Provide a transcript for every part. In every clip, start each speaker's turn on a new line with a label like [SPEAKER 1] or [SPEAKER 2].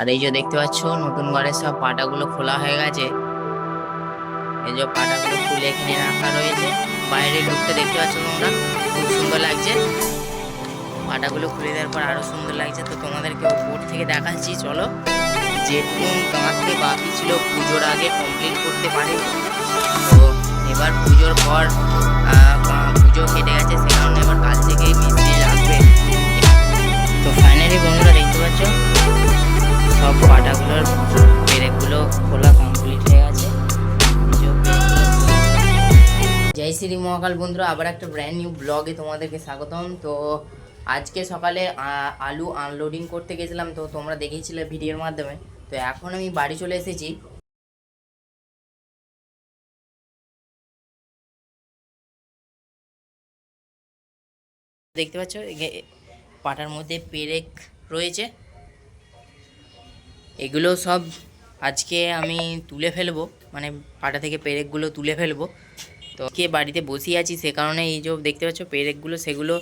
[SPEAKER 1] আর এই যে দেখতে পাচ্ছ, নতুন ঘরের সব পাটাগুলো খোলা হয়ে গেছে। এই যে পাটাগুলো খুলে এখানে রাখা রয়েছে। বাইরে লুকটা দেখতে পাচ্ছ তোমরা, খুব সুন্দর লাগছে। পাটাগুলো খুলে দেওয়ার পর আরও সুন্দর লাগছে। তো তোমাদেরকে উপর থেকে দেখাচ্ছি, চলো। যেটুকু কাঁদতে বাকি ছিল, পুজোর আগে কমপ্লিট করতে পারিনি তো এবার পুজোর পর পুজো কেটে গেছে সে কারণে এবার কাল থেকে মিস্ত্রি লাগবে তো ফাইনালি বন্ধুরা শ্রী মহাকাল বন্ধুরা, আবার একটা ব্র্যান্ড নিউ ব্লগে তোমাদেরকে স্বাগতম। তো আজকে সকালে আলু আনলোডিং করতে গেছিলাম, তো তোমরা দেখেছিলে ভিডিওর মাধ্যমে। তো এখন আমি বাড়ি চলে এসেছি। দেখতে পাচ্ছ? পাটার মধ্যে পেরেক রয়েছে। এগুলো সব আজকে আমি তুলে ফেলব মানে পাটা থেকে পেরেকগুলো তুলে ফেলব। তো কে বাড়িতে বসে আছি সে কারণে এই যে দেখতে পাচ্ছ পেরেকগুলো, সেগুলো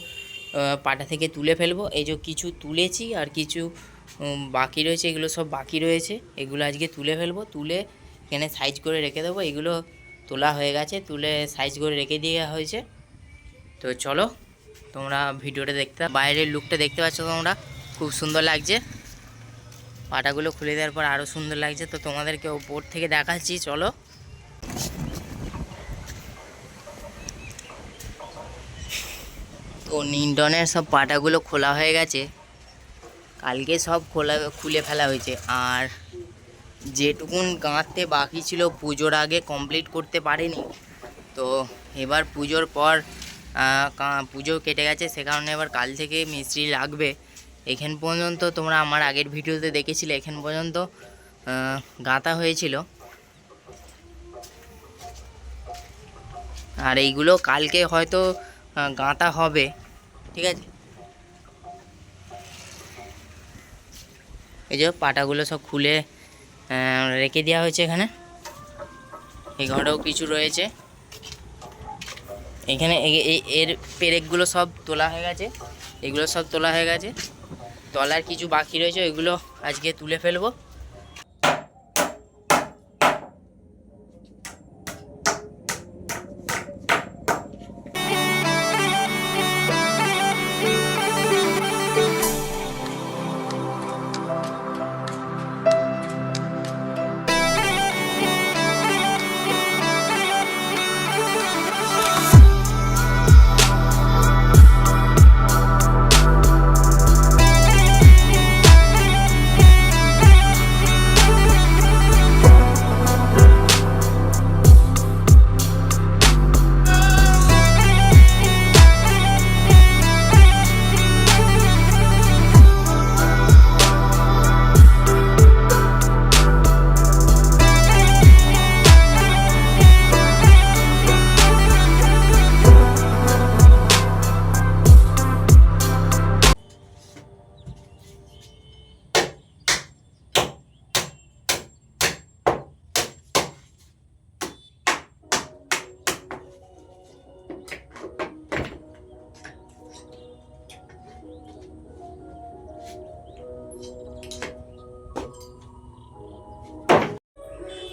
[SPEAKER 1] পাটা থেকে তুলে ফেলব। এই যে কিছু তুলেছি আর কিছু বাকি রয়েছে, এগুলো সব বাকি রয়েছে। এগুলো আজকে তুলে ফেলব, তুলে এখানে সাইজ করে রেখে দেবো। এগুলো তোলা হয়ে গেছে, তুলে সাইজ করে রেখে দেওয়া হয়েছে। তো চলো, তোমরা ভিডিওটা দেখতে, বাইরের লুকটা দেখতে পাচ্ছ তোমরা। খুব সুন্দর লাগছে। পাটাগুলো খুলে দেওয়ার পর আরও সুন্দর লাগছে। তো তোমাদেরকে ওপর থেকে দেখাচ্ছি, চলো। তো নিন্ডনের সব পাটাগুলো খোলা হয়ে গেছে। কালকে সব খোলা, খুলে ফেলা হয়েছে। আর যেটুকুন গাঁথতে বাকি ছিল, পুজোর আগে কমপ্লিট করতে পারেনি। তো এবার পুজোর পর পুজো কেটে গেছে, সে কারণে এবার কাল থেকে মিস্ত্রি লাগবে। এখান পর্যন্ত তোমরা আমার আগের ভিডিওতে দেখেছিলে, এখান পর্যন্ত গাঁথা হয়েছিল। আর এইগুলো কালকে হয়তো গাঁথা হবে। ঠিক আছে? এই যে পাটাগুলো সব খুলে রেখে দেওয়া হয়েছে এখানে। এই ঘরেও কিছু রয়েছে। এখানে এর পেরেকগুলো সব তোলা হয়ে গেছে। এগুলো সব তোলা হয়ে গেছে। তলার কিছু বাকি রয়েছে এগুলো আজকে তুলে ফেলব।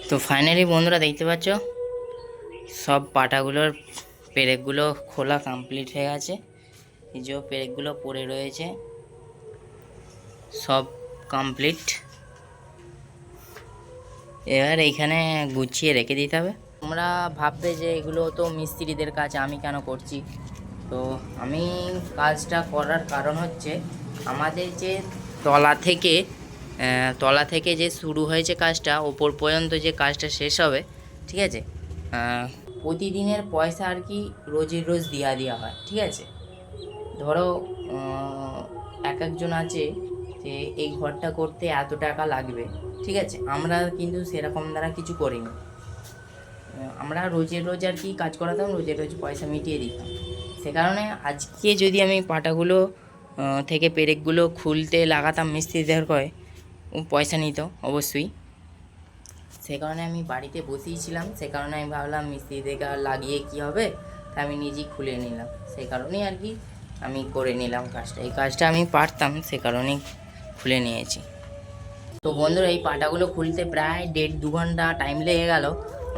[SPEAKER 1] তো ফাইনালি বন্ধুরা দেখতে পাচ্ছ? সব পাটাগুলোর পেরেকগুলো খোলা কমপ্লিট হয়ে গেছে। যে পেরেকগুলো পড়ে রয়েছে। সব কমপ্লিট এবার এইখানে গুছিয়ে রেখে দিতে হবে। তোমরা ভাববে যে এগুলো তো মিস্ত্রিদের কাজ, আমি কেন করছি? তো আমি কাজটা করার কারণ হচ্ছে, আমাদের যে তলা থেকে তলা থেকে যে শুরু হয়েছে কাজটা, ওপর পর্যন্ত যে কাজটা শেষ হবে, ঠিক আছে? প্রতিদিনের পয়সা আর কি রোজের রোজ দিয়া দেওয়া হয়, ঠিক আছে? ধরো এক একজন আছে যে এই ঘরটা করতে এত টাকা লাগবে, ঠিক আছে? আমরা কিন্তু সেরকম দ্বারা কিছু করিনি। আমরা রোজের রোজ আর কি কাজ করাতাম, রোজের রোজ পয়সা মিটিয়ে দিতাম। সে কারণে আজকে যদি আমি পাটাগুলো থেকে পেরেকগুলো খুলতে লাগাতাম মিস্ত্রিদের ও পয়সা নিত, অবশ্যই। সে কারণে আমি বাড়িতে বসেই ছিলাম, সে কারণে আমি ভাবলাম মিস্ত্রিদেরকে আর লাগিয়ে কি হবে তাই আমি নিজেই খুলে নিলাম। সেই কারণেই আর কি আমি করে নিলাম কাজটা। এই কাজটা আমি পারতাম, সে কারণেই খুলে নিয়েছি। তো বন্ধুরা, এই পাটাগুলো খুলতে প্রায় দেড় দু ঘণ্টা টাইম লেগে গেল।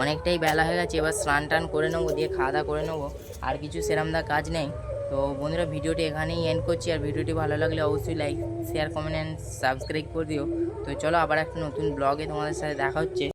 [SPEAKER 1] অনেকটাই বেলা হয়ে গেছে, এবার স্নান টান করে নেব, দিয়ে খাওয়া দাওয়া করে নেব। আর কিছু সেরমদা কাজ নেই। তো বন্ধুরা ভিডিওটি এখানেই এন্ড করছি। আর ভিডিওটি ভালো লাগলে অবশ্যই like share comment and subscribe করে দিও। তো চলো আবার একটা নতুন ব্লগে তোমাদের সাথে দেখা হচ্ছে।